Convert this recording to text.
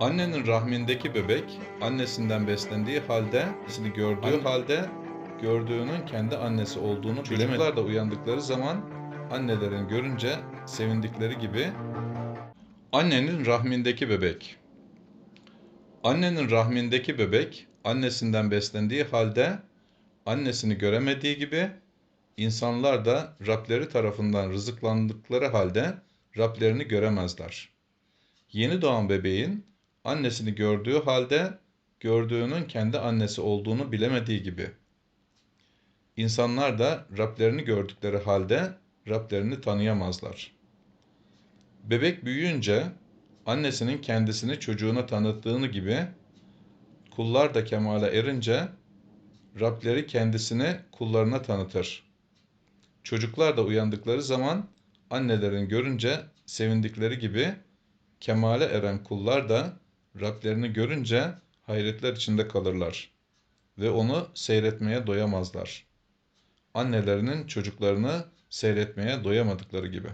Annenin rahmindeki bebek annesinden beslendiği halde, annesini gördüğü Anne- halde gördüğünün kendi annesi olduğunu Çocuklar da uyandıkları zaman annelerin görünce sevindikleri gibi annenin rahmindeki bebek. Annenin rahmindeki bebek annesinden beslendiği halde annesini göremediği gibi insanlar da Rableri tarafından rızıklandıkları halde Rablerini göremezler. Yeni doğan bebeğin annesini gördüğü halde gördüğünün kendi annesi olduğunu bilemediği gibi. İnsanlar da Rablerini gördükleri halde Rablerini tanıyamazlar. Bebek büyüyünce annesinin kendisini çocuğuna tanıttığını gibi kullar da kemale erince Rableri kendisini kullarına tanıtır. Çocuklar da uyandıkları zaman annelerin görünce sevindikleri gibi kemale eren kullar da Rablerini görünce hayretler içinde kalırlar ve onu seyretmeye doyamazlar. Annelerinin çocuklarını seyretmeye doyamadıkları gibi.